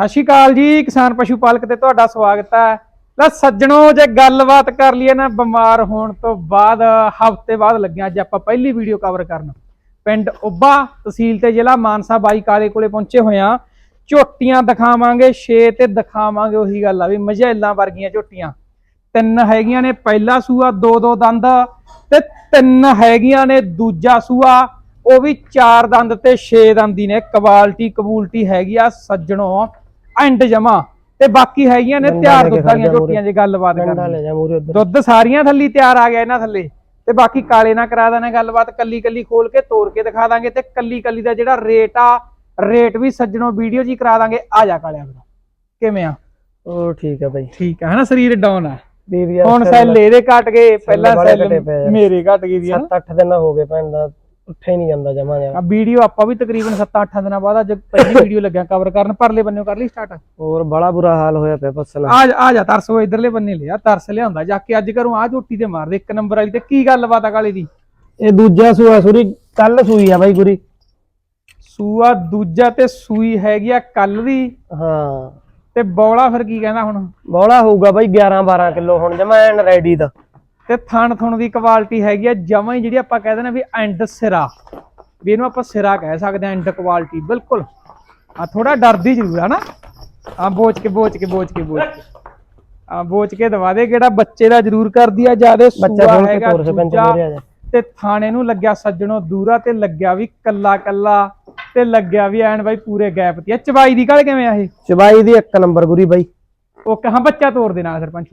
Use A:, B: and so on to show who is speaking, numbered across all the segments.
A: ਸਤਿ ਸ਼੍ਰੀ ਅਕਾਲ ਜੀ, ਕਿਸਾਨ ਪਸ਼ੂ ਪਾਲਕ ਤੇ ਤੁਹਾਡਾ ਸਵਾਗਤ ਹੈ। ਲੈ ਸੱਜਣੋ, ਜੇ ਗੱਲਬਾਤ ਕਰ ਲਈਏ ਨਾ, ਬਿਮਾਰ ਹੋਣ ਤੋਂ ਬਾਅਦ, ਹਫ਼ਤੇ ਬਾਅਦ ਲੱਗਿਆ ਅੱਜ ਆਪਾਂ ਪਹਿਲੀ ਵੀਡੀਓ ਕਵਰ ਕਰਨ। ਪਿੰਡ ਉੱਬਾ ਤਹਿਸੀਲ ਤੇ ਜ਼ਿਲ੍ਹਾ ਮਾਨਸਾ ਬਾਈ ਕਾਲੇ ਕੋਲੇ ਪਹੁੰਚੇ ਹੋਏ ਆ ਝੋਟੀਆਂ ਦਿਖਾਵਾਂਗੇ, ਛੇ ਤੇ ਦਿਖਾਵਾਂਗੇ ਉਹੀ ਗੱਲ ਆ ਵੀ ਮਝੈਲਾਂ ਵਰਗੀਆਂ ਝੋਟੀਆਂ। ਤਿੰਨ ਹੈਗੀਆਂ ਨੇ, ਪਹਿਲਾ ਸੂਆ, ਦੋ ਦੋ ਦੰਦ, ਤੇ ਤਿੰਨ ਹੈਗੀਆਂ ਨੇ ਦੂਜਾ ਸੂਆ। ਉਹ ਵੀ ਚਾਰ ਦੰਦ ਤੇ ਛੇ ਦੰਦੀ ਨੇ ਕੁਆਲਿਟੀ ਕਬੂਲਟੀ ਹੈਗੀ ਆ, ਸੱਜਣੋ। ਐਂਡ ਜਮਾ। ਤੇ ਬਾਕੀ ਹੈਗੀਆਂ ਨੇ ਤਿਆਰ ਦੁੱਧ
B: ਜਾ
A: ਝੋਟੀਆਂ ਜੇ ਗੱਲਬਾਤ ਕਰਨੀ ਦੁੱਧ ਸਾਰੀਆਂ ਥੱਲੀ ਤਿਆਰ ਆ ਗਿਆ ਇਹਨਾਂ ਥੱਲੇ। ਤੇ ਬਾਕੀ ਕਾਲੇ ਨਾਲ ਕਰਾ ਦੇਣਾ ਗੱਲਬਾਤ ਕੱਲੀ ਕੱਲੀ ਖੋਲ ਕੇ ਤੋੜ ਕੇ ਦਿਖਾ ਦਾਂਗੇ ਤੇ ਕੱਲੀ ਕੱਲੀ ਦਾ ਜਿਹੜਾ ਰੇਟ ਆ ਰੇਟ ਵੀ ਸੱਜਣੋ ਵੀਡੀਓ ਜੀ ਕਰਾ ਦਾਂਗੇ। ਆ ਜਾ ਕਾਲਿਆ ਵੀਰਾ। ਕਿਵੇਂ ਆ?
B: ਉਹ ਠੀਕ ਹੈ ਬਾਈ।
A: ਠੀਕ ਆ ਹਨਾ? ਸਰੀਰ ਡਾਊਨ ਆ। ਹੁਣ ਸੈੱਲ ਇਹਦੇ ਘਟ ਗਏ ਪਹਿਲਾਂ ਸੈੱਲ
B: ਆ।
A: ਮੇਰੇ ਘਟ ਗਏ ਦੀ
B: 7-8 ਦਿਨ ਹੋ ਗਏ ਭੈਣ ਦਾ। ਉੱਠੇ ਨਹੀਂ ਜਾਂਦਾ ਜਮਾ ਯਾਰ।
A: ਆ ਵੀਡੀਓ ਆਪਾਂ ਵੀ ਤਕਰੀਬਨ 7-8 ਦਿਨਾਂ ਬਾਅਦ ਅੱਜ ਪਹਿਲੀ ਵੀਡੀਓ ਲੱਗਿਆ ਕਵਰ ਕਰਨ ਪਰਲੇ ਬੰਨਿਓ ਕਰ ਲਈ ਸਟਾਰਟ
B: ਹੋਰ ਬੜਾ ਬੁਰਾ ਹਾਲ ਹੋਇਆ ਪਿਆ ਪਸਣਾ
A: ਆ ਆ ਜਾ ਤਰਸ ਉਹ ਇਧਰਲੇ ਬੰਨੇ ਲਿਆ ਤਰਸ ਲਿਆਉਂਦਾ ਜਾ ਕੇ ਅੱਜ ਕਰੂੰ ਆ ਝੋਟੀ ਤੇ ਮਾਰ ਦੇ ਇੱਕ ਨੰਬਰ ਵਾਲੀ ਤੇ ਕੀ ਗੱਲਬਾਤ ਆ ਕਾਲੇ ਦੀ?
B: ਇਹ ਦੂਜਾ ਸੂਆ ਸੂਰੀ ਕੱਲ ਸੂਈ ਆ ਬਾਈ ਗੁਰੀ
A: ਸੂਆ ਦੂਜਾ ਤੇ ਸੂਈ ਹੈਗੀ ਆ ਕੱਲ ਦੀ।
B: ਹਾਂ।
A: ਤੇ ਬੌਲਾ ਫਿਰ ਕੀ ਕਹਿੰਦਾ ਹੁਣ?
B: ਬੋਲਾ ਹੋਊਗਾ ਬਾਈ 11-12 ਕਿਲੋ ਹੁਣ ਜਮਾ ਐਨ ਰੈਡੀ ਦਾ
A: ਤੇ ਥਣ ਥੁਣ ਦੀ ਕੁਆਲਿਟੀ ਹੈਗੀ ਆ ਜਮਾਂ ਹੀ ਜਿਹੜੀ ਆਪਾਂ ਕਹਿੰਦੇ ਨੇ ਵੀ ਐਂਡ ਸਿਰਾ। ਵੀ ਇਹਨੂੰ ਆਪਾਂ ਸਿਰਾ ਕਹਿ ਸਕਦੇ ਆ ਐਂਡ ਕੁਆਲਿਟੀ ਬਿਲਕੁਲ। ਆ ਥੋੜਾ ਡਰਦੀ ਜ਼ਰੂਰ ਆ ਨਾ। ਆ ਬੋਚ ਕੇ ਬੋਚ ਕੇ ਬੋਚ ਕੇ ਬੋਚ ਕੇ। ਆ ਬੋਚ ਕੇ ਦਵਾ ਦੇ ਕਿਹੜਾ ਬੱਚੇ ਦਾ ਜ਼ਰੂਰ ਕਰਦੀ ਆ ਜਿਆਦੇ
B: ਬੱਚਾ
A: ਸੂਆ ਹੈਗਾ
B: ਤੋਰ
A: ਤੇ ਥਾਣੇ ਨੂੰ ਲੱਗਿਆ ਸੱਜਣੋ ਦੂਰਾ ਤੇ ਲੱਗਿਆ ਵੀ ਕੱਲਾ ਕੱਲਾ ਤੇ ਲੱਗਿਆ ਵੀ ਐਨ ਬਾਈ ਪੂਰੇ ਗੈਪ ਤੇ। ਚਬਾਈ ਦੀ ਗੱਲ ਕਿਵੇਂ ਆ ਇਹ?
B: ਚਬਾਈ ਦੀ ਇੱਕ ਨੰਬਰ ਗੁਰੀ ਬਾਈ।
A: ਉਹ ਕਹਾਂ ਬੱਚਾ ਤੋੜ ਦੇ ਨਾਲ ਸਰਪੰਚ।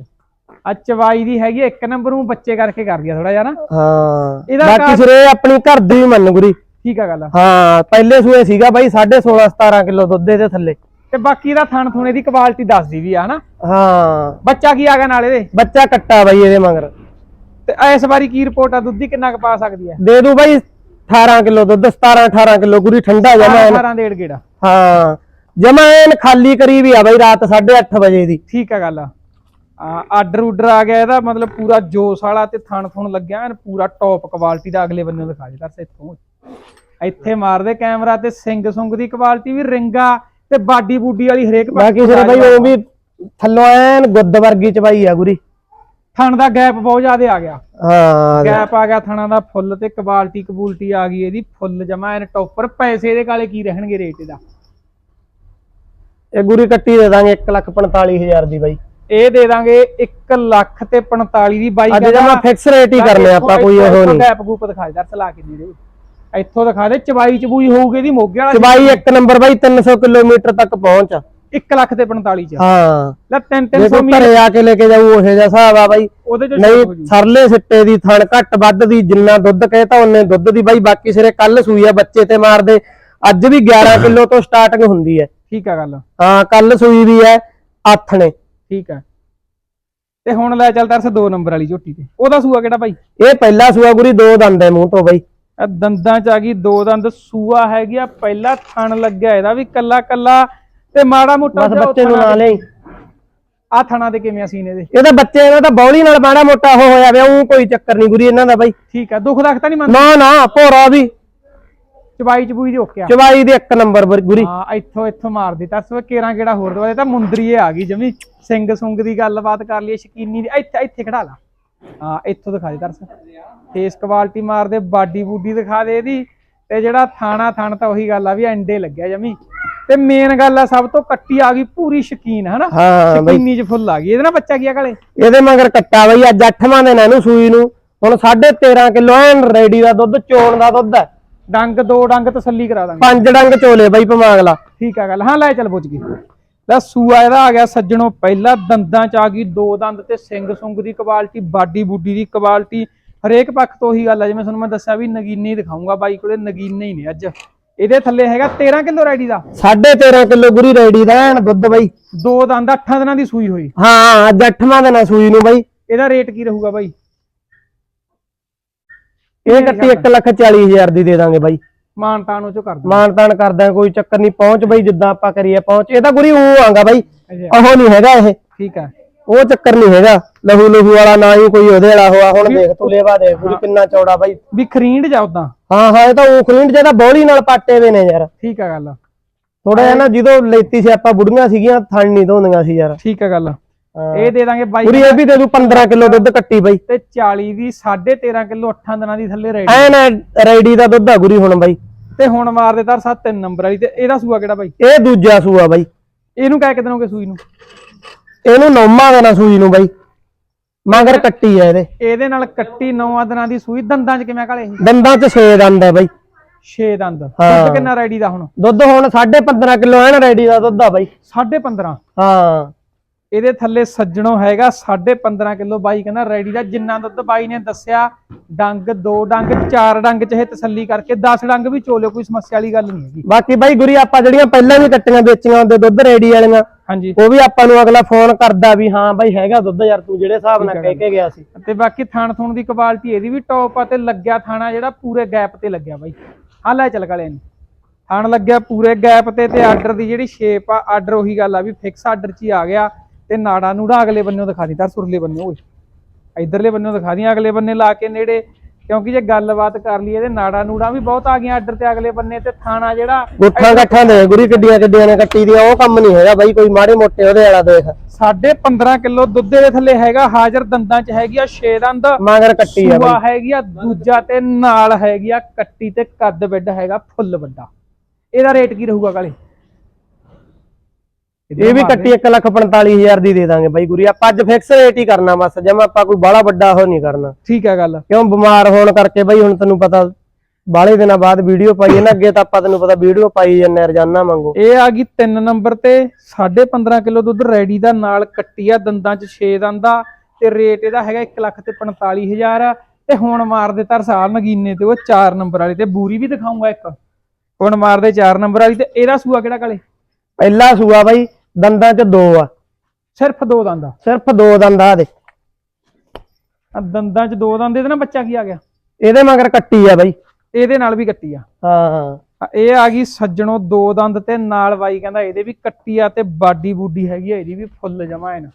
A: ਆ ਚਵਾਈ ਦੀ ਹੈਗੀ ਇੱਕ ਨੰਬਰ ਨੂੰ ਬੱਚੇ ਕਰਕੇ ਕਰਦੀ ਆ ਥੋੜਾ ਜਿਹਾ ਨਾ।
B: ਹਾਂ।
A: ਇਹਦਾ
B: ਬਾਕੀ
A: ਕਾਰਨ-
B: ਸਿਰੇ ਆਪਣੀ ਘਰ ਦੀ ਵੀ ਮੰਨ ਗੁਰੀ।
A: ਠੀਕ ਆ ਗੱਲ
B: ਹਾਂ ਪਹਿਲੇ ਸੂਏ ਸੀਗਾ ਬਾਈ 16.5 17 ਕਿਲੋ ਦੁੱਧ ਦੇ ਥੱਲੇ।
A: ਤੇ ਬਾਕੀ ਦਾ ਥਣ ਥੁਣੇ ਦੀ ਕੁਆਲਿਟੀ ਦੱਸਦੀ ਵੀ ਆ ਹਨਾ?
B: ਹਾਂ।
A: ਬੱਚਾ ਕੀ ਆ ਗਿਆ ਨਾਲ ਇਹਦੇ?
B: ਬੱਚਾ ਕੱਟਾ ਬਾਈ ਇਹਦੇ ਮਗਰ।
A: ਤੇ ਇਸ ਵਾਰੀ ਕੀ ਰਿਪੋਰਟ ਆ ਦੁੱਧ ਦੀ ਕਿੰਨਾ ਕੁ ਪਾ ਸਕਦੀ ਹੈ
B: ਦੇ ਦੂ ਬਾਈ 18 ਕਿਲੋ ਦੁੱਧ 17 18 ਕਿਲੋ ਗੁਰੀ ਠੰਡਾ ਜਮਾ ਐਨ
A: 18 ਡੇਢ ਗੇੜਾ।
B: ਹਾਂ। ਜਮਾ ਐਨ ਖਾਲੀ ਕਰੀ ਵੀ ਆ ਬਾਈ ਰਾਤ 8:30 ਵਜੇ ਦੀ।
A: ਠੀਕ ਆ ਗੱਲ ਆ। ਆਰਡਰ ਉਡਰ ਆ ਗਿਆ ਇਹਦਾ ਮਤਲਬ ਪੂਰਾ ਜੋਸ ਵਾਲਾ ਤੇ ਥਣ ਥੁਣ ਲੱਗਿਆ ਐਨ ਪੂਰਾ ਟੌਪ ਕੁਆਲਿਟੀ ਦਾ ਅਗਲੇ ਬੰਨੇ ਦਿਖਾ ਦੇ ਦਰਸ ਇੱਥੋਂ। ਇੱਥੇ ਮਾਰਦੇ ਕੈਮਰਾ ਤੇ ਸਿੰਗ ਸੁੰਗ ਦੀ ਕੁਆਲਿਟੀ ਵੀ ਰਿੰਗਾ ਤੇ ਬਾਡੀ ਬੂਡੀ ਵਾਲੀ ਹਰੇਕ
B: ਬਾਕੀ ਸਿਰੇ ਬਾਈ ਉਹ ਵੀ ਥੱਲੋਂ ਐਨ ਗੁੱਦ ਵਰਗੀ ਚਬਾਈ ਆ ਗੁਰੀ।
A: ਥਣ ਦਾ ਗੈਪ ਬਹੁਤ ਜ਼ਿਆਦਾ ਆ ਗਿਆ।
B: ਹਾਂ
A: ਗੈਪ ਆ ਗਿਆ ਥਣਾ ਦਾ ਫੁੱਲ ਤੇ ਕੁਆਲਿਟੀ ਕਬੂਲਟੀ ਆ ਗਈ ਇਹਦੀ ਫੁੱਲ ਜਮਾ ਐਨ ਟੌਪਰ ਪੈਸੇ ਇਹਦੇ ਕਾਲੇ ਕੀ ਰਹਿਣਗੇ ਰੇਟ ਇਹਦਾ?
B: ਇਹ ਗੁਰੀ ਕੱਟੀ ਦੇ ਦਾਂਗੇ 145000 ਦੀ ਬਾਈ।
A: ਇਹ ਦੇ ਦਾਂਗੇ 1 ਲੱਖ ਤੇ 45 ਦੀ ਬਾਈ
B: ਅੱਜ ਜਮਾ ਫਿਕਸ ਰੇਟ ਹੀ ਕਰਨੇ ਆਪਾਂ ਕੋਈ ਉਹ ਨਹੀਂ।
A: ਗੈਪ ਗੂਪ ਦਿਖਾ ਦੇ ਦਰਸ ਲਾ ਕੇ ਦੇ ਦੇ। ਇੱਥੋਂ ਦਿਖਾ ਦੇ ਚਬਾਈ ਚਬੂਈ ਹੋਊਗੀ ਇਹਦੀ ਮੋਗੇ ਵਾਲਾ
B: ਚਬਾਈ ਇੱਕ ਨੰਬਰ ਬਾਈ 300 ਕਿਲੋਮੀਟਰ ਤੱਕ ਪਹੁੰਚ
A: 1 ਲੱਖ ਤੇ 45 ਚ।
B: ਹਾਂ।
A: ਲੈ 3
B: ਜੇ
A: 300
B: ਕੋਈ ਘਰੇ ਆ ਕੇ ਲੈ ਕੇ ਜਾਊ ਉਹੇ ਜਿਹਾ ਹਿਸਾਬ ਆ ਬਾਈ। ਨਹੀਂ। ਸਰਲੇ ਸਿੱਟੇ ਦੀ ਥਣ ਘੱਟ ਵੱਧ ਦੀ ਜਿੰਨਾ ਦੁੱਧ ਕਹੇ ਤਾਂ ਉਹਨੇ ਦੁੱਧ ਦੀ ਬਾਈ ਬਾਕੀ ਸਿਰੇ ਕੱਲ ਸੂਈ ਆ ਬੱਚੇ ਤੇ ਮਾਰਦੇ। ਅੱਜ ਵੀ 11 ਕਿਲੋ ਤੋਂ ਸਟਾਰਟਿੰਗ ਹੁੰਦੀ ਹੈ।
A: ਠੀਕ ਆ ਗੱਲ।
B: ਹਾਂ ਕੱਲ ਸੂਈ ਵੀ ਹੈ ਨੇ।
A: ਠੀਕ ਆ। ਤੇ ਹੁਣ ਲੈ ਚੱਲ ਦਰਸ 2 ਨੰਬਰ ਵਾਲੀ ਝੋਟੀ ਤੇ। ਉਹਦਾ ਸੂਆ ਕਿਹੜਾ ਭਾਈ
B: ਇਹ ਪਹਿਲਾ ਸੂਆ ਗੁਰੀ ਦੋ ਦੰਦ ਹੈ ਮੂੰਹ ਤੋਂ ਬਾਈ।
A: ਇਹ ਦੰਦਾਂ ਚ ਆ ਗਈ ਦੋ ਦੰਦ ਸੂਆ ਹੈਗੀ ਆ ਪਹਿਲਾ ਥਣ ਲੱਗਿਆ ਇਹਦਾ ਵੀ ਕੱਲਾ ਕੱਲਾ ਤੇ ਮਾੜਾ ਮੋਟਾ
B: ਬਸ ਬੱਚੇ ਨੂੰ ਨਾ ਲਈ।
A: ਆ ਥਣਾ ਦੇ ਕਿਵੇਂ ਆ ਸੀਨੇ ਦੇ
B: ਇਹਦਾ ਬੱਚੇ ਇਹਨਾਂ ਦਾ ਬੌਲੀ ਨਾਲ ਬਾੜਾ ਮੋਟਾ ਉਹ ਹੋਇਆ ਪਿਆ ਉਹ ਕੋਈ ਚੱਕਰ ਨਹੀਂ ਗੁਰੀ ਇਹਨਾਂ ਦਾ ਬਾਈ।
A: ਠੀਕ ਆ ਦੁੱਖ ਰੱਖਤਾ ਨਹੀਂ ਮੰਨਦਾ?
B: ਨਾ ਨਾ ਭੋਰਾ ਵੀ।
A: ਚਬਾਈ ਚਬੂਈ ਦੀ ਓਕੇ ਆ
B: ਚਵਾਈ ਦੀ ਇੱਕ ਨੰਬਰ ਬਰ- ਗੁਰੀ।
A: ਹਾਂ ਇੱਥੋਂ ਇੱਥੋਂ ਮਾਰ ਦਿੱਤਾ। ਸੋ ਕੇਰਾਂ ਕਿਹੜਾ ਹੋਰ ਦਵਾ ਦੇ ਤਾਂ ਮੁੰਦਰੀਏ ਆ ਗਈ ਜਮੀ। ਸਿੰਘ ਸੁੰਗ ਦੀ ਗੱਲਬਾਤ ਕਰ ਲਈ ਸ਼ਕੀਨੀ ਦੀ। ਇੱਥੇ ਇੱਥੇ ਖੜਾ ਲਾ। ਹਾਂ ਇੱਥੋਂ ਦਿਖਾ ਦੇ ਦਰਸ ਫੇਸ ਕੁਆਲਿਟੀ ਮਾਰ ਦੇ ਬਾਡੀ ਬੂਡੀ ਦਿਖਾ ਦੇ ਇਹਦੀ। ਤੇ ਜਿਹੜਾ ਥਾਣਾ ਥਣ ਤਾਂ ਉਹੀ ਗੱਲ ਆ ਵੀ ਐਂਡੇ ਲੱਗਿਆ ਜਮੀ। ਤੇ ਮੇਨ ਗੱਲ ਆ ਸਭ ਤੋਂ ਕੱਟੀ ਆ ਗਈ ਪੂਰੀ ਸ਼ਕੀਨ ਹਨਾ?
B: ਹਾਂ ਬਾਈ।
A: ਸ਼ਕੀਨੀ ਚ ਫੁੱਲ ਆ ਗਈ। ਇਹਦੇ ਨਾਲ ਬੱਚਾ ਕੀ ਆ ਕਾਲੇ?
B: ਇਹਦੇ ਮਗਰ ਕੱਟਾ ਬਾਈ ਅੱਜ ਅੱਠਵਾਂ ਦਿਨ ਹੈ ਇਹਨੂੰ ਸੂਈ ਨੂੰ। ਹੁਣ 13.5 ਕਿਲੋ ਐਨ ਰੈਡੀ ਦਾ ਦੁੱਧ ਚੋਣ ਦਾ ਦੁੱਧ ਹੈ।
A: ਡੰਗ ਦੋ ਡੰਗ ਤਸੱਲੀ ਕਰਾ ਦਾਂਗੇ।
B: ਪੰਜ ਡੰਗ ਚੋਲੇ ਬਾਈ ਪਮਾਗਲਾ
A: ਠੀਕ ਆ ਗੱਲ ਹਾਂ ਲੈ ਚੱਲ ਪੁੱਛ ਗਈ। ਲੈ ਸੂਆ ਇਹਦਾ ਆ ਗਿਆ ਸੱਜਣੋ ਪਹਿਲਾ ਦੰਦਾਂ ਚ ਆ ਗਈ ਦੋ ਦੰਦ ਤੇ ਸਿੰਘ ਸੁੰਗ ਦੀ ਕੁਆਲਿਟੀ ਬਾਡੀ ਬੂਡੀ ਦੀ ਕੁਆਲਿਟੀ। ਹਰੇਕ ਪੱਖ ਤੋਂ ਉਹੀ ਗੱਲ ਆ ਜਿਵੇਂ ਤੁਹਾਨੂੰ ਮੈਂ ਦੱਸਿਆ ਵੀ ਨਗੀਨੇ ਹੀ ਦਿਖਾਉਂਗਾ ਬਾਈ ਕੋਲੇ ਨਗੀਨੇ ਹੀ ਨੇ ਅੱਜ। ਇਹਦੇ ਥੱਲੇ ਹੈਗਾ 13 ਕਿਲੋ ਰੈਡੀ ਦਾ।
B: 13.5 ਕਿਲੋ ਗੁਰੀ ਰੈਡੀ ਦਾ ਐਨ ਦੁੱਧ ਬਾਈ।
A: ਦੋ ਦੰਦ 8 ਦਿਨਾਂ ਦੀ ਸੂਈ ਹੋਈ।
B: ਹਾਂ ਅੱਜ ਅੱਠਵਾਂ ਦਿਨ ਹੈ ਸੂਈ ਨੂੰ ਬਾਈ।
A: ਇਹਦਾ ਰੇਟ ਕੀ ਰਹੂਗਾ ਬਾਈ?
B: ਇਹ ਕੱਟੀ 140000 ਦੀ ਦੇ ਦਾਂਗੇ ਬਾਈ।
A: ਮਾਨਤਾਨ ਉਹ ਚੋਂ ਕਰ ਦੋ
B: ਮਾਨ ਤਾਨ ਕਰਦਾ ਕੋਈ ਚੱਕਰ ਨਹੀਂ ਪਹੁੰਚ ਬਾਈ ਜਿੱਦਾਂ ਆਪਾਂ ਕਰੀਏ ਪਹੁੰਚ। ਇਹ ਤਾਂ ਗੁਰੀ ਉਹ ਆਂਗਾ ਬਾਈ ਉਹ ਨਹੀਂ ਹੈਗਾ ਇਹ।
A: ਠੀਕ ਹੈ
B: ਉਹ ਚੱਕਰ ਨਹੀਂ ਹੈਗਾ ਲਹੂ ਲਹੂ ਵਾਲਾ ਨਾ ਹੀ ਕੋਈ ਉਹਦੇ ਵਾਲਾ ਹੋਆ ਹੁਣ ਦੇਖ ਤੂੰ ਲੇਵਾ ਦੇ ਗੁਰੀ ਕਿੰਨਾ ਚੌੜਾ ਬਾਈ।
A: ਵੀ ਖਰੀਂਡ ਜਾ ਉਦਾਂ।
B: ਹਾਂ ਹਾਂ ਇਹ ਤਾਂ ਉਹ ਕਰੀਂਡ ਜਿਹਦਾ ਬੌਲੀ ਨਾਲ ਪਾਟੇ ਵੇ ਨੇ ਯਾਰ।
A: ਠੀਕ ਆ ਗੱਲ।
B: ਥੋੜਾ ਜਿਹਾ ਨਾ ਜਦੋਂ ਲੈਤੀ ਸੀ ਆਪਾਂ ਬੁੜੀਆਂ ਸੀਗੀਆਂ ਥਣ ਨਹੀਂ ਧੋਂਦੀਆਂ ਸੀ ਯਾਰ।
A: ਠੀਕ ਹੈ ਗੱਲ। ਇਹ ਦੇ ਦਾਂਗੇ ਬਾਈ
B: ਪੂਰੀ ਇਹ ਵੀ ਦੇ ਦੂ 15 ਕਿਲੋ ਦੁੱਧ ਕੱਟੀ ਬਾਈ।
A: ਤੇ 40 ਦੀ 13.5 ਕਿਲੋ 8 ਦਿਨਾਂ ਦੀ ਥੱਲੇ ਰੈਡੀ
B: ਐ ਨਾ ਰੈਡੀ ਦਾ ਦੁੱਧ ਆ ਗੁਰੀ ਹੁਣ ਬਾਈ।
A: ਤੇ ਹੁਣ ਮਾਰਦੇ ਤਾਰ ਸੱਤ ਤਿੰਨ ਨੰਬਰ ਵਾਲੀ ਤੇ ਇਹਦਾ ਸੂਆ ਕਿਹੜਾ ਬਾਈ?
B: ਇਹ ਦੂਜਾ ਸੂਆ ਬਾਈ।
A: ਇਹਨੂੰ ਕਹਿ ਕਿਤੇ ਹੋਗੇ ਸੂਈ ਨੂੰ?
B: ਇਹਨੂੰ ਨੌਮਾ ਦੇਣਾ ਸੂਈ ਨੂੰ ਬਾਈ। ਮਗਰ ਕੱਟੀ ਐ ਇਹਦੇ।
A: ਇਹਦੇ ਨਾਲ ਕੱਟੀ 9 ਦਿਨਾਂ ਦੀ ਸੂਈ ਦੰਦਾਂ 'ਚ ਕਿਵੇਂ ਕਾਲੇ
B: ਦੰਦਾਂ 'ਚ ਛੇ ਦੰਦ ਐ ਬਾਈ।
A: 6 ਦੰਦ। ਦੁੱਧ ਕਿੰਨਾ ਰੈਡੀ ਦਾ ਹੁਣ?
B: ਦੁੱਧ ਹੁਣ 15.5 ਕਿਲੋ ਐਨ ਰੈਡੀ ਦਾ ਦੁੱਧ ਆ ਬਾਈ।
A: 15.5
B: ਹਾਂ।
A: ਇਹਦੇ ਥੱਲੇ ਸੱਜਣੋ ਹੈਗਾ 15.5 ਕਿਲੋ ਬਾਈ ਕਹਿੰਦਾ ਰੈਡੀ ਦਾ ਜਿੰਨਾ ਦੁੱਧ ਬਾਈ ਨੇ ਦੱਸਿਆ ਡੰਗ ਦੋ ਡੰਗ ਚਾਰ ਡੰਗ ਚ ਇਹ ਤਸੱਲੀ ਕਰਕੇ 10 ਡੰਗ ਵੀ ਚੋਲਿਓ ਕੋਈ ਸਮੱਸਿਆ ਵਾਲੀ ਗੱਲ ਨਹੀਂ ਹੈਗੀ।
B: ਬਾਕੀ ਬਾਈ ਗੁਰੀ ਆਪਾਂ ਜਿਹੜੀਆਂ ਪਹਿਲਾਂ ਵੀ ਕੱਟੀਆਂ ਵੇਚੀਆਂ ਹੁੰਦੇ ਦੁੱਧ ਰੈਡੀ ਵਾਲੀਆਂ
A: ਹਾਂਜੀ।
B: ਉਹ ਵੀ ਆਪਾਂ ਨੂੰ ਅਗਲਾ ਫੋਨ ਕਰਦਾ ਵੀ ਹਾਂ ਬਾਈ ਹੈਗਾ ਦੁੱਧ ਯਾਰ ਤੂੰ ਜਿਹੜੇ ਹਿਸਾਬ ਨਾਲ ਕਹਿ ਕੇ ਗਿਆ ਸੀ।
A: ਤੇ ਬਾਕੀ ਥਾਣ ਥੂਣ ਦੀ ਕੁਆਲਿਟੀ ਇਹਦੀ ਵੀ ਟੌਪ ਆ ਤੇ ਲੱਗਿਆ ਥਾਣਾ ਜਿਹੜਾ ਪੂਰੇ ਗੈਪ ਤੇ ਲੱਗਿਆ ਬਾਈ। ਹਾਂ ਲੈ ਚੱਲ ਗਲੇ ਨੂੰ। ਥਾਣ ਲੱਗਿਆ ਪੂਰੇ ਗੈਪ ਤੇ ਤੇ ਆਰਡਰ ਦੀ ਜਿਹੜੀ ਸ਼ੇਪ ਆ ਆਰਡਰ ਉਹੀ ਗੱਲ ਆ ਵੀ ਫਿਕਸ ਆਰਡਰ 'ਚ ਹੀ ਆ ਗਿਆ। ਤੇ ਨਾੜਾ ਨੂੜਾ ਅਗਲੇ ਬੰਨਿਓ ਦਿਖਾ ਦੀ ਤਾਂ ਸੁਰਲੇ ਬੰਨਿਓ ਓਏ ਇਧਰਲੇ ਬੰਨਿਓ ਦਿਖਾ ਦੀਆਂ ਅਗਲੇ ਬੰਨੇ ਲਾ ਕੇ ਨੇੜੇ। ਕਿਉਂਕਿ ਜੇ ਗੱਲਬਾਤ ਕਰ ਲਈ ਇਹਦੇ ਨਾੜਾ ਨੂੜਾ ਵੀ ਬਹੁਤ ਆ ਗਈਆਂ ਆਰਡਰ ਤੇ ਅਗਲੇ ਬੰਨੇ ਤੇ ਥਾਣਾ ਜਿਹੜਾ
B: ਗੁੱਠਾਂ ਗੱਠਾਂ ਦੇ ਗੁਰੀ ਕਿੱਡੀਆਂ ਕਿੱਡੀਆਂ ਨੇ ਕੱਟੀ ਦੀਆਂ ਉਹ ਕੰਮ ਨਹੀਂ ਹੈਗਾ ਬਾਈ ਕੋਈ ਮਾੜੇ ਮੋਟੇ ਉਹਦੇ ਵਾਲਾ ਦੇਖ।
A: ਸਾਢੇ 15 ਕਿਲੋ ਦੁੱਧ ਦੇ ਥੱਲੇ ਹੈਗਾ ਹਾਜ਼ਰ ਦੰਦਾਂ 'ਚ ਹੈਗੀ ਆ 6 ਦੰਦ।
B: ਮਗਰ ਕੱਟੀ ਆ ਬਾਈ।
A: ਹੈਗੀ ਆ ਦੂਜਾ ਤੇ ਨਾਲ ਹੈਗੀ ਆ ਕੱਟੀ ਤੇ ਕੱਦ ਵੱਡਾ ਹੈਗਾ ਫੁੱਲ ਵੱਡਾ। ਇਹਦਾ ਰੇਟ ਕੀ ਰਹੂਗਾ ਕਾਲੇ?
B: ਇਹ ਵੀ ਕੱਟੀ 145000 ਦੀ ਦੇ ਦਾਂਗੇ ਬਾਈ ਗੁਰੀ। ਆਪਾਂ ਅੱਜ ਫਿਕਸ ਰੇਟ ਹੀ ਕਰਨਾ ਬਸ ਜਮ ਆਪਾਂ ਕੋਈ ਬਾਹਲਾ ਵੱਡਾ ਉਹ ਨਹੀਂ ਕਰਨਾ।
A: ਠੀਕ ਹੈ ਗੱਲ।
B: ਕਿਉਂ ਬਿਮਾਰ ਹੋਣ ਕਰਕੇ ਬਾਈ ਹੁਣ ਤੈਨੂੰ ਪਤਾ ਬਾਹਲੇ ਦਿਨਾਂ ਬਾਅਦ ਵੀਡੀਓ ਪਾਈ ਹੈ ਨਾ ਅੱਗੇ ਤਾਂ ਆਪਾਂ ਤੈਨੂੰ ਪਤਾ ਵੀਡੀਓ ਪਾਈ ਜੰਨੇ ਰੋਜ਼ਾਨਾ ਮੰਗੋ
A: ਇਹ ਆ ਗਈ 3 ਨੰਬਰ ਤੇ 15.5 ਕਿਲੋ ਦੁੱਧ ਰੈਡੀ ਦਾ ਨਾਲ ਕੱਟੀ ਆ ਦੰਦਾਂ 'ਚ 6 ਦੰਦ ਤੇ ਰੇਟ ਇਹਦਾ ਹੈਗਾ 1 ਲੱਖ ਤੇ 45000 ਆ। ਤੇ ਹੁਣ ਮਾਰਦੇ ਤਰ ਸਾਲ ਨਗੀਨੇ ਤੇ ਉਹ 4 ਨੰਬਰ ਵਾਲੀ ਤੇ ਬੂਰੀ ਵੀ ਦਿਖਾਉਂਗਾ ਇੱਕ। ਹੁਣ ਮਾਰਦੇ 4 ਨੰਬਰ ਵਾਲੀ ਤੇ ਇਹਦਾ ਸੂਆ ਕਿਹੜਾ ਕਾਲੇ?
B: ਪਹਿਲਾ ਸੂਆ ਬਾਈ ਦੰਦਾਂ 'ਚ ਦੋ ਆ।
A: ਸਿਰਫ ਦੋ ਦੰਦ ਆ।
B: ਸਿਰਫ ਦੋ ਦੰਦ ਆ ਦੇ।
A: ਆਹ ਦੰਦਾਂ 'ਚ ਦੋ ਦੰਦ ਇਹਦੇ ਨਾਲ ਬੱਚਾ ਕੀ ਆ ਗਿਆ?
B: ਇਹਦੇ ਮਗਰ ਕੱਟੀ ਆ ਬਾਈ।
A: ਇਹਦੇ ਨਾਲ ਵੀ ਕੱਟੀ ਆ।
B: ਹਾਂ ਹਾਂ।
A: ਆ ਇਹ ਆ ਗਈ ਸੱਜਣੋ ਦੋ ਦੰਦ ਤੇ ਨਾਲ ਬਾਈ ਕਹਿੰਦਾ ਇਹਦੇ ਵੀ ਕੱਟੀ ਆ ਤੇ ਬਾਡੀ ਬੂਡੀ ਹੈਗੀ ਆ ਇਹਦੀ ਵੀ ਫੁੱਲ ਜਮਾ ਇਹਨਾਂ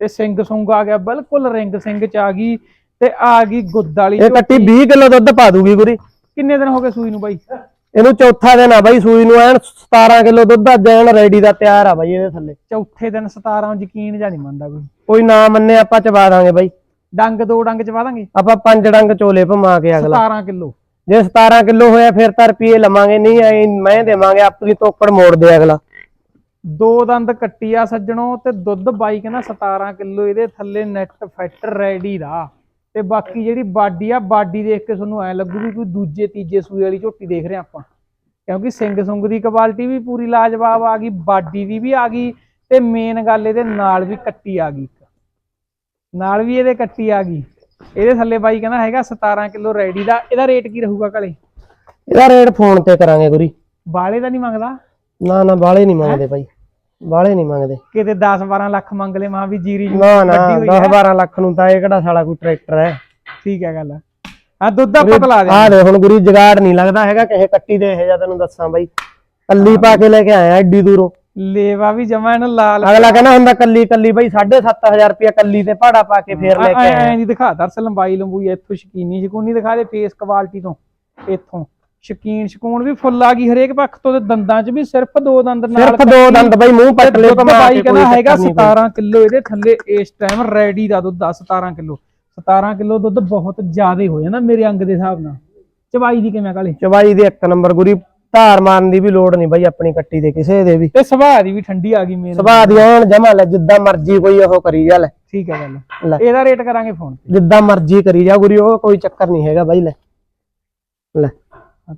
A: ਤੇ ਸਿੰਘ ਸੁੰਗ ਆ ਗਿਆ ਬਿਲਕੁਲ ਰਿੰਗ ਸਿੰਘ ਚ ਆ ਗਈ ਤੇ ਆ ਗਈ ਗੁੱਦ ਵਾਲੀ
B: ਇਹ ਕੱਟੀ 20 ਕਿਲੋ ਦੁੱਧ ਪਾ ਦੂਗੀ ਗੁਰੀ।
A: ਕਿੰਨੇ ਦਿਨ ਹੋ ਗਏ ਸੂਈ ਨੂੰ ਬਾਈ?
B: ਇਹਨੂੰ ਚੌਥਾ ਦਿਨ ਆ ਬਾਈ ਸੂਈ ਨੂੰ ਐਨ 17 ਕਿਲੋ ਦੁੱਧ ਅੱਜ ਐਨ ਰੈਡੀ ਦਾ ਤਿਆਰ ਆ ਬਾਈ ਇਹਦੇ ਥੱਲੇ।
A: ਚੌਥੇ ਦਿਨ 17 ਯਕੀਨ ਜਾਂ ਨਹੀਂ ਮੰਨਦਾ ਕੋਈ।
B: ਕੋਈ ਨਾ ਮੰਨੇ ਆਪਾਂ ਚਬਾ ਦਾਂਗੇ ਬਾਈ।
A: ਡੰਗ ਦੋ ਡੰਗ ਚ ਦਾਂਗੇ?
B: ਆਪਾਂ ਪੰਜ ਡੰਗ ਚੋਲੇ ਭਮਾ ਕੇ ਅਗਲਾ।
A: 17 ਕਿਲੋ।
B: ਜੇ 17 ਕਿਲੋ ਹੋਇਆ ਫਿਰ ਤਾਂ ਰੁਪਏ ਲਵਾਂਗੇ ਨਹੀਂ ਐ ਮੈਂ ਦੇਵਾਂਗੇ ਆਪਣੀ ਤੋਕੜ ਮੋੜ ਦੇ ਅਗਲਾ।
A: ਦੋ ਦੰਦ ਕੱਟੀ ਆ ਸੱਜਣੋ ਤੇ ਦੁੱਧ ਬਾਈ ਕਹਿੰਦਾ 17 ਕਿਲੋ ਇਹਦੇ ਥੱਲੇ ਨੈਟ ਫੈਟ ਰੈਡੀ ਦਾ। ਤੇ ਬਾਕੀ ਜਿਹੜੀ ਬਾਡੀ ਆ ਬਾਡੀ ਦੇਖ ਕੇ ਤੁਹਾਨੂੰ ਐ ਲੱਗੂ ਵੀ ਕੋਈ ਦੂਜੇ ਤੀਜੇ ਸੂਏ ਵਾਲੀ ਝੋਟੀ ਦੇਖ ਰਹੇ ਆਪਾਂ। ਕਿਉਂਕਿ ਸਿੰਘ ਸੁੰਗ ਦੀ ਕੁਆਲਿਟੀ ਵੀ ਪੂਰੀ ਲਾਜਵਾਬ ਆ ਗਈ ਬਾਡੀ ਦੀ ਵੀ ਆ ਗਈ ਤੇ ਮੇਨ ਗੱਲ ਇਹਦੇ ਨਾਲ ਵੀ ਕੱਟੀ ਆ ਗਈ ਨਾਲ ਵੀ ਇਹਦੇ ਕੱਟੀ ਆ ਗਈ। ਇਹਦੇ ਥੱਲੇ ਬਾਈ ਕਹਿੰਦਾ ਹੈਗਾ 17 ਕਿਲੋ ਰੈਡੀ ਦਾ ਇਹਦਾ ਰੇਟ ਕੀ ਰਹੂਗਾ ਕਲੇ
B: ਇਹਦਾ ਰੇਟ ਫੋਨ ਤੇ ਕਰਾਂਗੇ ਗੁਰੀ।
A: ਬਾਲੇ ਦਾ ਨਹੀਂ ਮੰਗਦਾ?
B: ਨਾ ਨਾ ਬਾਲੇ ਨਹੀਂ ਮੰਗਦੇ ਬਾਈ। ਬਾਲੇ ਨਹੀਂ ਮੰਗਦੇ।
A: ਕਿਤੇ 10 12 ਲੱਖ ਮੰਗ ਲੈ ਮਾਂ ਵੀ ਜੀਰੀ
B: ਨਾ ਨਾ
A: ਵੱਡੀ ਹੋਈ
B: 10 12 ਲੱਖ ਨੂੰ ਤਾਂ ਇਹ ਕਿਹੜਾ ਸਾਲਾ ਕੋਈ ਟਰੈਕਟਰ ਹੈ।
A: ਠੀਕ ਹੈ ਗੱਲ। ਆ ਦੁੱਧ ਆਪਾਂ ਤਲਾ ਦੇ
B: ਆ ਦੇ ਹੁਣ ਗੁਰੀ ਜਗਾੜ ਨਹੀਂ ਲੱਗਦਾ ਹੈਗਾ ਕਿਸੇ ਕੱਟੀ ਦੇ ਇਹ ਜਾਂ ਤੈਨੂੰ ਦੱਸਾਂ ਬਾਈ। ਕੱਲੀ ਪਾ ਕੇ ਲੈ ਕੇ ਆਇਆ ਐਡੀ ਦੂਰੋਂ।
A: ਲੇਵਾ ਵੀ ਜਮਾ ਇਹਨੂੰ ਲਾਲ
B: ਅਗਲਾ ਕਹਿੰਦਾ ਹੁੰਦਾ ਕੱਲੀ ਕੱਲੀ ਬਾਈ 7500 ਰੁਪਇਆ ਕੱਲੀ ਤੇ ਭਾੜਾ ਪਾ ਕੇ ਫੇਰ ਲੈ ਕੇ ਆਇਆ।
A: ਐ ਨਹੀਂ ਦਿਖਾ ਦਰਸ ਲੰਬਾਈ ਲੰਬੂਈ ਇੱਥੋਂ ਸ਼ਕੀਨੀ ਸ਼ਕੂਨੀ ਦਿਖਾ ਦੇ ਫੇਸ ਕੁਆਲਿਟੀ ਤੋਂ ਇੱਥੋਂ। ਸ਼ਕੀਨ ਸ਼ਕੂਨ ਵੀ ਫੁੱਲ ਆ ਗਈ ਹਰੇਕ ਪੱਖ ਤੋਂ ਤੇ ਦੰਦਾਂ 'ਚ ਵੀ ਸਿਰਫ ਦੋ ਦੰਦ ਨਾਲ
B: ਸਿਰਫ ਦੋ ਦੰਦ ਬਾਈ ਮੂੰਹ ਪੱਟ ਲੈ
A: ਬਾਈ
B: ਕੇ
A: ਕਹਿੰਦਾ
B: ਕੋਈ
A: ਹੈਗਾ
B: ਚੱਕਰ ਨਹੀਂ ਬਾਈ।
A: 17 ਕਿਲੋ ਇਹਦੇ ਥੱਲੇ ਇਸ ਟਾਈਮ ਰੈਡੀ ਦਾ ਦੁੱਧ ਆ 17 ਕਿਲੋ। 17 ਕਿਲੋ ਦੁੱਧ ਬਹੁਤ ਜ਼ਿਆਦਾ ਹੋ ਜਾਂਦਾ ਮੇਰੇ ਅੰਗ ਦੇ ਹਿਸਾਬ ਨਾਲ। ਚਵਾਈ ਦੀ ਕਿਵੇਂ ਕਾਲੇ
B: ਚਵਾਈ ਦੇ ਇੱਕ ਨੰਬਰ ਗੁਰੀ ਧਾਰ ਮਾਰਨ ਦੀ ਵੀ ਲੋੜ ਨਹੀਂ ਬਾਈ ਆਪਣੀ ਕੱਟੀ ਦੇ ਕਿਸੇ ਦੇ ਵੀ।
A: ਤੇ ਸੁਭਾਅ ਦੀ ਵੀ ਠੰਡੀ ਆ ਗਈ ਮੇਨ
B: ਸੁਭਾਅ ਦੀ ਐਨ ਜਮਾ ਲੈ ਜਿੱਦਾਂ ਮਰਜ਼ੀ ਕੋਈ ਉਹ ਕਰੀ ਜਾ ਲੈ।
A: ਠੀਕ ਹੈ ਗੱਲ।
B: ਲੈ।
A: ਇਹਦਾ ਰੇਟ ਕਰਾਂਗੇ ਫੋਨ
B: ਜਿੱਦਾਂ ਮਰਜ਼ੀ ਕਰੀ ਜਾ ਗੁਰੀ ਉਹ ਕੋਈ ਚੱਕਰ ਨਹੀਂ ਹੈਗਾ ਬਾਈ ਲੈ। ਲੈ।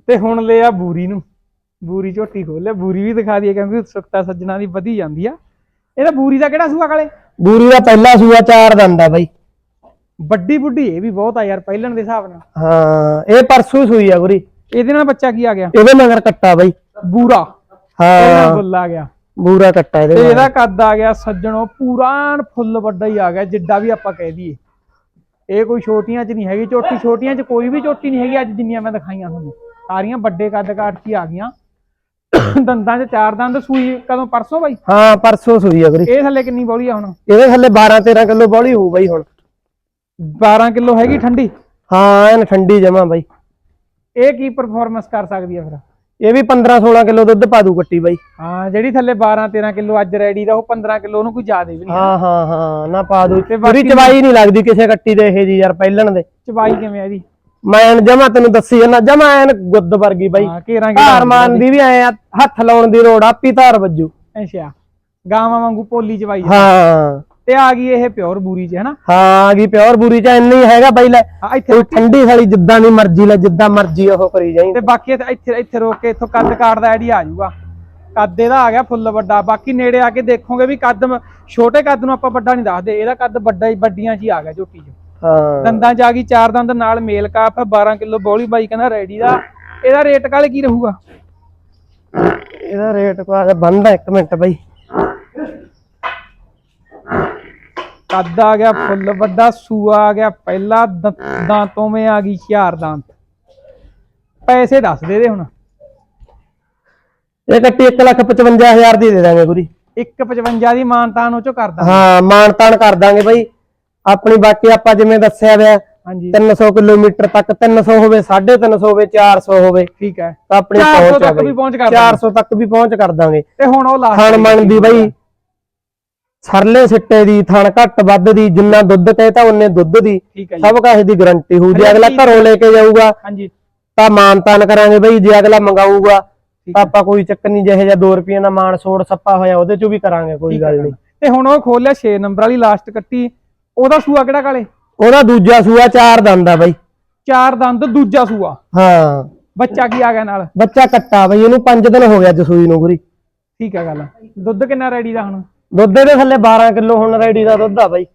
A: ਤੇ ਹੁਣ ਲਿਆ ਬੂਰੀ ਨੂੰ। ਬੂਰੀ ਝੋਟੀ ਖੋਲ ਲਿਆ। ਬੂਰੀ ਵੀ ਦਿਖਾ ਦਈਏ ਕਿਉਂਕਿ ਉਤਸੁਕਤਾ ਸੱਜਣਾ ਦੀ ਵਧੀ ਜਾਂਦੀ ਆ। ਇਹਦਾ ਬੂਰੀ ਦਾ ਕਿਹੜਾ ਸੂਆ ਕਾਲੇ?
B: ਬੂਰੀ ਦਾ ਪਹਿਲਾ ਸੂਆ ਚਾਰ ਦੰਦ ਆ ਬਾਈ।
A: ਵੱਡੀ ਬੁੱਢੀ ਇਹ ਵੀ ਬਹੁਤ ਆ ਯਾਰ ਪਹਿਲਣ ਦੇ ਹਿਸਾਬ ਨਾਲ।
B: ਹਾਂ ਇਹ ਪਰਸੂ ਸੂਈ ਆ ਗੁਰੀ
A: ਇਹਦੇ ਨਾਲ ਬੱਚਾ ਕੀ ਆ ਗਿਆ?
B: ਇਹਦੇ ਮਗਰ ਕੱਟਾ ਬਾਈ।
A: ਬੂਰਾ।
B: ਹਾਂ।
A: ਫੁੱਲ ਆ ਗਿਆ।
B: ਬੂਰਾ ਕੱਟਾ ਇਹਦੇ
A: ਤੇ। ਇਹਦਾ ਕੱਦ ਆ ਗਿਆ ਸੱਜਣੋ ਪੂਰਾ ਐਨ ਫੁੱਲ ਵੱਡਾ ਹੀ ਆ ਗਿਆ ਜਿੱਡਾ ਵੀ ਆਪਾਂ ਕਹਿ ਦਈਏ। ਇਹ ਕੋਈ ਛੋਟੀਆਂ 'ਚ ਨਹੀਂ ਹੈਗੀ। ਝੋਟੀ ਛੋਟੀਆਂ 'ਚ ਕੋਈ ਵੀ ਝੋਟੀ ਨਹੀਂ ਹੈਗੀ। ਅੱਜ ਜਿੰਨੀਆਂ ਮੈਂ ਦਿਖਾਈਆਂ ਤੁਹਾਨੂੰ। ਸਾਰੀਆਂ ਵੱਡੇ ਕੱਦ ਕਾਟ 'ਚ ਹੀ ਆ ਗਈਆਂ। ਦੰਦਾਂ 'ਚ ਚਾਰ ਦੰਦ ਸੂਈ ਕਦੋਂ ਪਰਸੋਂ ਬਾਈ?
B: ਹਾਂ ਪਰਸੋਂ ਸੂਈ ਆ ਗੁਰੀ
A: ਇਹ ਥੱਲੇ ਕਿੰਨੀ ਬੌਲੀ ਆ ਹੁਣ?
B: ਇਹਦੇ ਥੱਲੇ 12 13 ਕਿਲੋ ਬੋਲੀ ਹੋਊ ਬਾਈ ਹੁਣ।
A: 12 ਕਿਲੋ ਹੈਗੀ ਠੰਡੀ?
B: ਹਾਂ ਐਨ ਠੰਡੀ ਜਮਾ ਬਾਈ।
A: ਇਹ ਕੀ ਪਰਫਾਰਮੈਂਸ ਕਰ ਸਕਦੀ ਹੈ ਫਿਰ?
B: ਇਹ ਵੀ 15 16 ਕਿਲੋ ਦੁੱਧ ਪਾ ਦੂ ਕੱਟੀ ਬਾਈ।
A: ਹਾਂ ਜਿਹੜੀ ਥੱਲੇ 12 13 ਕਿਲੋ ਅੱਜ ਰੈਡੀ ਦਾ ਉਹ 15 ਕਿਲੋ ਉਹਨੂੰ ਕੋਈ ਜ਼ਿਆਦਾ ਵੀ ਨਹੀਂ
B: ਹਾਂ ਹਾਂ ਹਾਂ ਨਾ ਪਾ ਦੂ।
A: ਤੇ
B: ਪੂਰੀ ਚਵਾਈ ਨਹੀਂ ਲੱਗਦੀ ਕਿਸੇ ਕੱਟੀ ਦੇ ਇਹ ਜੀ ਯਾਰ ਪਹਿਲਣ ਦੇ।
A: ਚਬਾਈ ਕਿਵੇਂ ਆ ਇਹਦੀ?
B: ਮੈਂ ਜਮਾ ਤੈਨੂੰ ਦੱਸੀ ਜਾਂਦਾ ਜਮਾ ਐਨ ਗੁੱਦ ਵਰਗੀ ਬਾਈ।
A: ਹਾਂ ਘੇਰਾਂ
B: ਧਾਰ ਮਾਰਨ ਦੀ ਵੀ ਐ ਹੱਥ ਲਾਉਣ ਦੀ ਲੋੜ ਆਪੀ ਧਾਰ ਵੱਜੂ।
A: ਅੱਛਾ ਗਾਵਾਂ ਵਾਂਗੂ ਪੋਲੀ ਚਬਾਈ
B: ਹਾਂ।
A: ਤੇ ਆ ਗਈ ਇਹ ਪਿਓਰ ਬੂਰੀ ਚ ਹਨਾ?
B: ਹਾਂ ਆ ਗਈ ਪਿਓਰ ਬੂਰੀ ਚ ਇੰਨੀ ਹੈਗਾ ਬਾਈ ਲੈ।
A: ਇੱਥੇ
B: ਕੋਈ ਠੰਡੀ ਸਾਲੀ ਜਿੱਦਾਂ ਦੀ ਮਰਜ਼ੀ ਲੈ ਜਿੱਦਾਂ ਮਰਜ਼ੀ ਉਹ ਕਰੀ ਜਾਈ।
A: ਤੇ ਬਾਕੀ ਇੱਥੇ ਇੱਥੇ ਇੱਥੇ ਰੋਕ ਕੇ ਇੱਥੋਂ ਕੱਦ ਕਾਟ ਦਾ ਆਈਡੀਆ ਆ ਜਾਊਗਾ। ਕੱਦ ਇਹਦਾ ਆ ਗਿਆ ਫੁੱਲ ਵੱਡਾ। ਬਾਕੀ ਨੇੜੇ ਆ ਕੇ ਦੇਖੋਗੇ ਵੀ ਕੱਦ ਮ- ਛੋਟੇ ਕੱਦ ਨੂੰ ਆਪਾਂ ਵੱਡਾ ਨਹੀਂ ਦੱਸਦੇ। ਇਹਦਾ ਕੱਦ ਵੱਡਾ ਹੀ ਵੱਡੀਆਂ 'ਚ ਹੀ ਆ ਗਿਆ ਝੋਟੀ 'ਚ।
B: ਹਾਂ।
A: ਦੰਦਾਂ 'ਚ ਆ ਗਈ ਚਾਰ ਦੰਦ ਨਾਲ ਮੇਲ ਕਾਫ ਹੈ 12 ਕਿਲੋ ਬੋਲੀ ਬਾਈ ਕਹਿੰਦਾ ਰੈਡੀ ਦਾ। ਇਹਦਾ ਰੇਟ ਕਾਲੇ ਕੀ ਰਹੂਗਾ?
B: ਇਹਦਾ ਰੇਟ ਕੋ ਆ ਬੰਦਾ ਇੱਕ ਮਿੰਟ ਬਾਈ।
A: ਕੱਦ ਆ ਗਿਆ ਫੁੱਲ ਵੱਡਾ ਸੂਆ ਆ ਗਿਆ ਪਹਿਲਾ ਦਾਂਤੋਂ ਮੇ ਆ ਗਈ ਚਾਰ ਦੰਦ ਪੈਸੇ ਦੱਸ ਦੇ ਦੇ ਹੁਣ।
B: ਇਹ ਕੱਟੀ 155000 ਦੀ ਦੇ ਦਾਂਗੇ ਗੁਰੀ
A: 155 ਦੀ ਮਾਨਤਾਨ ਉਹ ਚੋਂ ਕਰਦਾ
B: ਹਾਂ ਮਾਣ ਤਾਣ ਕਰ ਦਾਂਗੇ ਬਾਈ। ਆਪਣੀ ਬਾਕੀ ਆਪਾਂ ਜਿਵੇਂ ਦੱਸਿਆ ਹੋਇਆ
A: ਹਾਂਜੀ।
B: 300 ਕਿਲੋਮੀਟਰ ਤੱਕ 300 ਹੋਵੇ 350 ਹੋਵੇ 400 ਹੋਵੇ
A: ਠੀਕ ਹੈ।
B: ਤਾਂ ਆਪਣੀ
A: 400
B: ਪਹੁੰਚ
A: ਤੱਕ ਵੀ ਪਹੁੰਚ ਕਰ ਦਾਂਗੇ।
B: 400 ਤੱਕ ਵੀ ਪਹੁੰਚ ਕਰ ਦਾਂਗੇ।
A: ਤੇ ਹੁਣ ਉਹ ਲਾਸਟ
B: ਥਣ ਮਣ ਦੀ ਬਾਈ ਸਰਲੇ ਸਿੱਟੇ ਦੀ ਥਣ ਘੱਟ ਵੱਧ ਦੀ ਜਿੰਨਾ ਦੁੱਧ ਕਹੇ ਉਹਨੇ ਦੁੱਧ ਦੀ। ਸਭ ਕਾਹੇ ਦੀ ਗਾਰੰਟੀ ਹੋਊ ਜੇ ਅਗਲਾ ਘਰੋਂ ਲੈ ਕੇ ਜਾਊਗਾ
A: ਹਾਂਜੀ।
B: ਤਾਂ ਮਾਨ ਤਾਨ ਕਰਾਂਗੇ ਬਈ ਜੇ ਅਗਲਾ ਮੰਗਾਊਗਾ ਤਾਂ ਆਪਾਂ ਕੋਈ ਚੱਕਰ ਨਹੀਂ ਜਿਹੇ ਜਾਂ 2 ਰੁਪਏ ਦਾ ਮਾਨ ਸੋੜ ਸੱਪਾ ਹੋਇਆ ਉਹਦੇ ਚੋਂ ਵੀ ਕਰਾਂਗੇ ਕੋਈ ਗੱਲ ਨਹੀਂ।
A: ਤੇ ਹੁਣ ਉਹ ਖੋਲਿਆ 6 ਨੰਬਰ ਵਾਲੀ ਲਾਸਟ ਕੱਟੀ ਉਹਦਾ ਸੂਆ ਕਿਹੜਾ ਕਾਲੇ?
B: ਉਹਦਾ ਦੂਜਾ ਸੂਆ ਚਾਰ ਦੰਦ ਆ ਬਈ।
A: ਚਾਰ ਦੰਦ ਦੂਜਾ ਸੂਆ।
B: ਹਾਂ।
A: ਬੱਚਾ ਕੀ ਆ ਗਿਆ ਨਾਲ?
B: ਬੱਚਾ ਕੱਟਾ ਬਈ ਇਹਨੂੰ 5 ਦਿਨ ਹੋ ਗਿਆ ਜਸੂਈ ਨੂੰ ਗੁਰੀ
A: ਠੀਕ ਹੈ ਗੱਲ। ਦੁੱਧ ਕਿੰਨਾ ਰੈਡੀ ਦਾ ਹੁਣ?
B: ਦੁੱਧ ਦੇ ਥੱਲੇ 12 ਕਿਲੋ ਹੁਣ ਰੈਡੀ ਦਾ ਦੁੱਧ ਆ ਬਈ।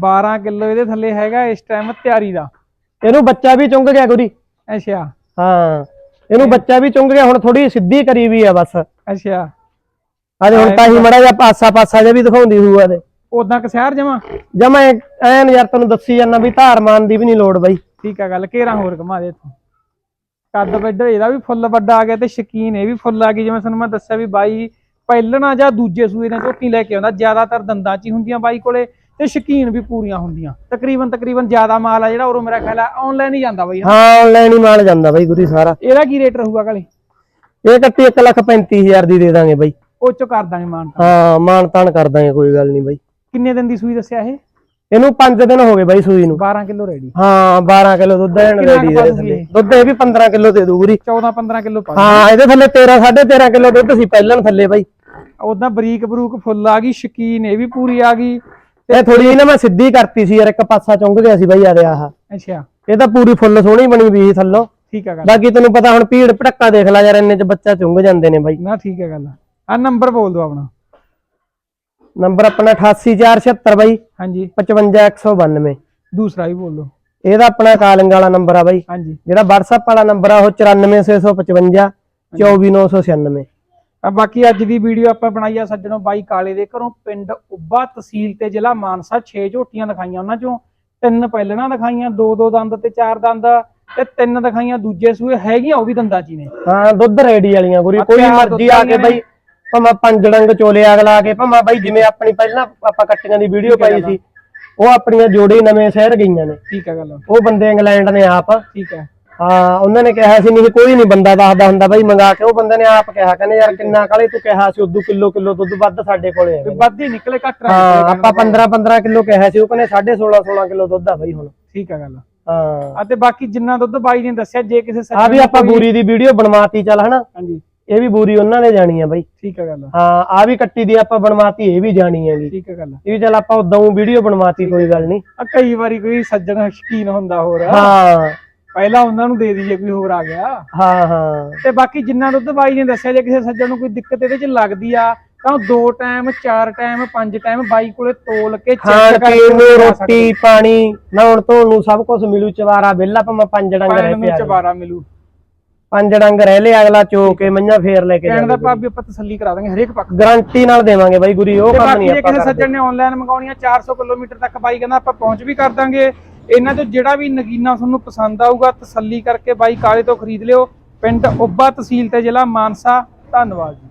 A: 12 ਕਿਲੋ ਇਹਦੇ ਥੱਲੇ ਹੈਗਾ ਇਸ ਟਾਈਮ ਤਿਆਰੀ ਦਾ।
B: ਇਹਨੂੰ ਬੱਚਾ ਵੀ ਚੁੰਗ ਗਿਆ ਗੁਰੀ।
A: ਅੱਛਾ।
B: ਹਾਂ। ਇਹਨੂੰ ਬੱਚਾ ਵੀ ਚੁੰਗ ਗਿਆ ਹੁਣ ਥੋੜੀ ਸਿੱਧੀ ਕਰੀ ਵੀ ਆ ਬਸ।
A: ਅੱਛਾ।
B: ਅੱਜ ਹੁਣ ਤਾਂ ਹੀ ਮੜਾ ਜਿਹਾ ਪਾਸਾ ਪਾਸਾ ਜਿਹਾ ਵੀ ਦਿਖਾਉਂਦੀ ਹੋਊਗਾ ਤੇ
A: ਉਦਾਂ ਕਸਿਆਰ ਜਮਾ
B: ਜਮਾ ਐਨ ਯਾਰ ਤੈਨੂੰ ਦੱਸੀ ਜਾਂਦਾ ਵੀ ਧਾਰ ਮਾਨ ਦੀ ਵੀ ਨਹੀਂ ਲੋੜ ਬਈ।
A: ਠੀਕ ਹੈ ਗੱਲ ਘੇਰਾ ਹੋਰ ਘਮਾ ਦੇ ਇੱਥੋਂ। ਕੱਦ ਵੱਡਾ ਇਹਦਾ ਵੀ ਫੁੱਲ ਵੱਡਾ ਆ ਗਿਆ ਤੇ ਸ਼ਕੀਨ ਇਹ ਵੀ ਫੁੱਲ ਆ ਗਈ ਜਿਵੇਂ ਤੁਹਾਨੂੰ ਮੈਂ ਦੱਸਿਆ ਵੀ ਬਾਈ ਪਹਿਲਣਾ ਜਾਂ ਦੂਜੇ ਸੂਏ ਨਾਲ ਝੋਟੀ ਲੈ ਕੇ ਆਉਂਦਾ ਜ਼ਿਆਦਾਤਰ ਦੰਦਾਂ 'ਚ ਹੀ ਹੁੰਦੀਆਂ ਬਾਈ ਕੋਲੇ ਤੇ ਸ਼ਕੀਨ ਵੀ ਪੂਰੀਆਂ ਹੁੰਦੀਆਂ। ਤਕਰੀਬਨ ਤਕਰੀਬਨ ਜ਼ਿਆਦਾ ਮਾਲ ਆ ਜਿਹੜਾ ਉਰੋਂ ਮੇਰਾ ਖਿਆਲ ਆ ਆਨਲਾਈਨ ਹੀ ਜਾਂਦਾ ਬਾਈ।
B: ਹਾਂ ਆਨਲਾਈਨ ਹੀ ਮਾਲ ਜਾਂਦਾ ਬਈ ਗੁਰੀ ਸਾਰਾ।
A: ਇਹਦਾ ਕੀ ਰੇਟ ਰਹੂਗਾ ਕਾਲੇ
B: ਇਹ ਕੱਟੀ 135000 ਦੀ ਦੇ ਦਾਂਗੇ ਬਈ।
A: ਉਹ ਚੋਂ ਕਰ ਦਾਂਗੇ ਮਾਨ
B: ਹਾਂ ਮਾਨ ਤਾਨ ਕਰ ਦਾਂਗੇ ਕੋਈ ਗੱਲ ਨਹੀਂ ਬਈ।
A: ਕਿੰਨੇ ਦਿਨ ਦੀ ਸੂਈ ਦੱਸਿਆ ਇਹ?
B: ਇਹਨੂੰ 5 ਦਿਨ ਹੋ ਗਏ ਬਈ ਸੂਈ ਨੂੰ।
A: 12 ਕਿਲੋ ਰੈਡੀ
B: ਹਾਂ 12 ਕਿਲੋ ਦੁੱਧ
A: ਕੁ
B: ਰੈਡੀ ਦੇ
A: ਦੂਗੀ
B: ਥੱਲੇ? ਦੁੱਧ ਇਹ ਵੀ 15 ਕਿਲੋ ਦੇ ਦੂ ਗੁਰੀ
A: 14 15 ਕਿਲੋ ਪਾ
B: ਹਾਂ ਇਹਦੇ ਥੱਲੇ 13 13.5 ਕਿਲੋ ਦੁੱਧ ਸੀ ਪਹਿਲਾਂ ਥੱਲੇ ਬਈ।
A: ਉਦਾਂ ਬਰੀਕ ਬਰੂਕ ਫੁੱਲ ਆ ਗਈ ਸ਼ਕੀਨ ਇਹ ਵੀ ਪੂਰੀ ਆ ਗਈ।
B: ਇਹ ਥੋੜੀ ਨਾ ਮੈਂ ਸਿੱਧੀ ਕਰਤੀ ਸੀ ਯਾਰ ਇੱਕ ਪਾਸਾ ਚੁੰਗ ਗਿਆ ਸੀ ਬਈ ਆਦੇ ਆਹ।
A: ਅੱਛਾ।
B: ਇਹ ਤਾਂ ਪੂਰੀ ਫੁੱਲ ਸੋਹਣੀ ਬਣੀ ਵੀ ਥੱਲੋਂ।
A: ਠੀਕ ਹੈ ਗੱਲ।
B: ਬਾਕੀ ਤੈਨੂੰ ਪਤਾ ਹੁਣ ਭੀੜ ਭਟੱਕਾ ਦੇਖ ਲੈ ਯਾਰ ਇੰਨੇ ਚ ਬੱਚਾ ਚੁੰਗ ਜਾਂਦੇ ਨੇ ਬਾਈ।
A: ਨਾ ਠੀਕ ਹੈ ਗੱਲ। ਆ ਨੰਬਰ ਬੋਲ ਦਿਓ ਆਪਣਾ।
B: ਨੰਬਰ ਆਪਣਾ 88476 ਬਾਈ।
A: ਹਾਂਜੀ।
B: 55192
A: ਦੂਸਰਾ ਵੀ ਬੋਲ।
B: ਇਹਦਾ ਆਪਣਾ ਕਾਲਿੰਗ ਵਾਲਾ ਨੰਬਰ ਆ ਬਾਈ।
A: ਹਾਂਜੀ।
B: ਜਿਹੜਾ WhatsApp ਵਾਲਾ ਨੰਬਰ ਆ ਉਹ 94655 24996
A: ਆ ਬਾਕੀ ਅੱਜ ਦੀ ਵੀਡੀਓ ਆਪਾਂ ਬਣਾਈ ਆ ਸੱਜਣੋ ਬਾਈ ਕਾਲੇ ਦੇ ਘਰੋਂ ਪਿੰਡ ਉੱਬਾ ਤਹਿਸੀਲ ਤੇ ਜ਼ਿਲ੍ਹਾ ਮਾਨਸਾ 6 ਝੋਟੀਆਂ ਦਿਖਾਈਆਂ ਉਹਨਾਂ ਚੋਂ। ਤਿੰਨ ਪਹਿਲਣਾ ਦਿਖਾਈਆਂ ਦੋ ਦੋ ਦੰਦ ਤੇ ਚਾਰ ਦੰਦ ਤੇ ਤਿੰਨ ਦਿਖਾਈਆਂ ਦੂਜੇ ਸੂਏ ਹੈਗੀਆਂ ਉਹ ਵੀ ਦੰਦਾਂ 'ਚ ਹੀ ਨੇ।
B: ਹਾਂ ਦੁੱਧ ਰੈਡੀ ਵਾਲੀਆਂ ਗੁਰੀ ਕੋਈ ਮਰਜ਼ੀ ਆ ਕੇ ਬਾਈ। ਭਾਵੇਂ ਪੰਜ ਡੰਗ ਚੋਲੇ ਅਗਲਾ ਆ ਕੇ ਭਾਵੇਂ ਬਾਈ ਜਿਵੇਂ ਆਪਣੀ ਪਹਿਲਾਂ ਆਪਾਂ ਕੱਟੀਆਂ ਦੀ ਵੀਡੀਓ
A: ਹੈ
B: ਪਾਈ। ਸੀ ਉਹ ਆਪਣੀਆਂ ਜੋੜੇ ਨਵੇਂ ਸ਼ਹਿਰ ਗਈਆਂ ਨੇ।
A: ਠੀਕ ਹੈ ਗੱਲ
B: ਉਹ ਬੰਦੇ ਇੰਗਲੈਂਡ ਨੇ ਆਪ।
A: ਠੀਕ ਹੈ।
B: ਹਾਂ ਉਹਨਾਂ ਨੇ ਕਿਹਾ ਸੀ ਨਹੀਂ ਕੋਈ ਨਹੀਂ ਬੰਦਾ ਦੱਸਦਾ ਹੁੰਦਾ ਬਾਈ ਮੰਗਾ ਕੇ ਉਹ ਬੰਦੇ ਨੇ ਆਪ ਕਿਹਾ ਕਹਿੰਦੇ ਯਾਰ ਕਿੰਨਾ ਕਾਲੇ ਤੂੰ ਕਿਹਾ ਸੀ ਉਦੋਂ ਕਿਲੋ ਕਿਲੋ ਦੁੱਧ ਵੱਧ ਸਾਡੇ ਕੋਲੇ
A: ਤੇ
B: ਹੈ
A: ਵੱਧ ਹੀ ਨਿਕਲੇ ਘੱਟ
B: ਹਾਂ
A: ਰਹੇ
B: ਆਪਾਂ 15 15 ਕਿਲੋ ਕਿਹਾ ਸੀ ਉਹ ਕਹਿੰਦੇ 16.5 16 ਕਿਲੋ ਦੁੱਧ ਆ ਬਾਈ ਹੁਣ।
A: ਠੀਕ ਹੈ ਗੱਲ
B: ਹਾਂ।
A: ਆ ਤੇ ਬਾਕੀ ਜਿੰਨਾ ਦੁੱਧ ਬਾਈ ਨੇ ਦੱਸਿਆ ਜੇ ਕਿਸੇ
B: ਆ
A: ਸੱਜਣ
B: ਵੀ ਆਪਾਂ ਬੂਰੀ ਦੀ ਵੀਡੀਓ ਬਣਵਾਤੀ ਚੱਲ ਹਨਾ।
A: ਹਾਂਜੀ।
B: ਇਹ ਵੀ ਬੂਰੀ ਉਹਨਾਂ ਨੇ ਜਾਣੀ ਆ ਬਾਈ।
A: ਠੀਕ ਹੈ ਗੱਲ
B: ਹਾਂ ਆ ਵੀ ਕੱਟੀ ਦੀ ਆਪਾਂ ਬਣਵਾਤੀ ਇਹ ਵੀ ਜਾਣੀ ਹੈਗੀ
A: ਠੀਕ ਹੈ ਗੱਲ
B: ਇਹ ਵੀ ਚੱਲ ਆਪਾਂ ਉਦਾਂ ਵੀਡੀਓ ਬਣਵਾਤੀ ਕੋਈ ਗੱਲ ਨਹੀਂ।
A: ਆ ਕਈ ਵਾਰੀ ਕੋਈ ਸੱਜਣ ਸ਼ਕੀਨ ਹੁੰਦਾ ਹੋਰ।
B: ਹਾਂ।
A: ਪਹਿਲਾਂ ਉਹਨਾਂ ਨੂੰ ਦੇ ਦਈਏ ਕੋਈ ਹੋਰ ਆ ਗਿਆ।
B: ਹਾਂ ਹਾਂ।
A: ਤੇ ਬਾਕੀ ਜਿੰਨਾ ਦੁੱਧ ਬਾਈ ਨੇ ਦੱਸਿਆ ਜੇ ਕਿਸੇ ਸੱਜਣ ਨੂੰ ਕੋਈ ਦਿੱਕਤ ਇਹਦੇ ਚ ਲੱਗਦੀ ਆ ਤਾਂ ਦੋ ਟਾਈਮ ਚਾਰ ਟਾਈਮ ਪੰਜ ਟਾਈਮ ਬਾਈ ਕੋਲੇ ਤੋਲ ਕੇ ਚੈੱਕ ਕਰਕੇ।
B: ਰੋਟੀ ਪਾਣੀ ਨਹਾਉਣ ਧੋਣ ਨੂੰ ਸਭ ਕੁਝ ਮਿਲੂ ਚਵਾਰਾ ਵਿਹਲਾ ਭਾਵੇਂ ਪੰਜ ਡੰਗ ਰਹਿ ਪਿਆ
A: ਚਬਾਰਾ ਮਿਲੂ।
B: ਪੰਜ ਡੰਗ ਰਹਿ ਲਿਆ ਅਗਲਾ ਚੋ ਕੇ ਮੰਝਾਂ ਫੇਰ ਲੈ ਕੇ
A: ਕਹਿਣ ਦਾ ਆਪਾਂ ਤਸੱਲੀ ਕਰਾ ਦਾਂਗੇ ਹਰੇਕ ਪੱਖ
B: ਗਾਰੰਟੀ ਨਾਲ ਦੇਵਾਂਗੇ ਬਾਈ ਗੁਰੀ ਉਹ
A: ਤੇ
B: ਕੰਮ ਨਹੀਂ ਆਪਾਂ
A: ਕਿਸੇ ਸੱਜਣ ਨੇ ਆਨਲਾਈਨ ਮੰਗਾਉਣੀਆਂ 400 ਕਿਲੋਮੀਟਰ ਤੱਕ ਬਾਈ ਕਹਿੰਦਾ ਆਪਾਂ ਪਹੁੰਚ ਵੀ ਕਰ ਦਾਂਗੇ। ਇਹਨਾਂ ਚੋਂ ਜਿਹੜਾ ਵੀ ਨਗੀਨਾ ਤੁਹਾਨੂੰ ਪਸੰਦ ਆਊਗਾ ਤਸੱਲੀ ਕਰਕੇ ਬਾਈ ਕਾਲੇ ਤੋਂ ਖਰੀਦ ਲਿਓ। ਪਿੰਡ ਉੱਬਾ ਤਹਿਸੀਲ ਤੇ ਜ਼ਿਲ੍ਹਾ ਮਾਨਸਾ ਧੰਨਵਾਦ ਜੀ।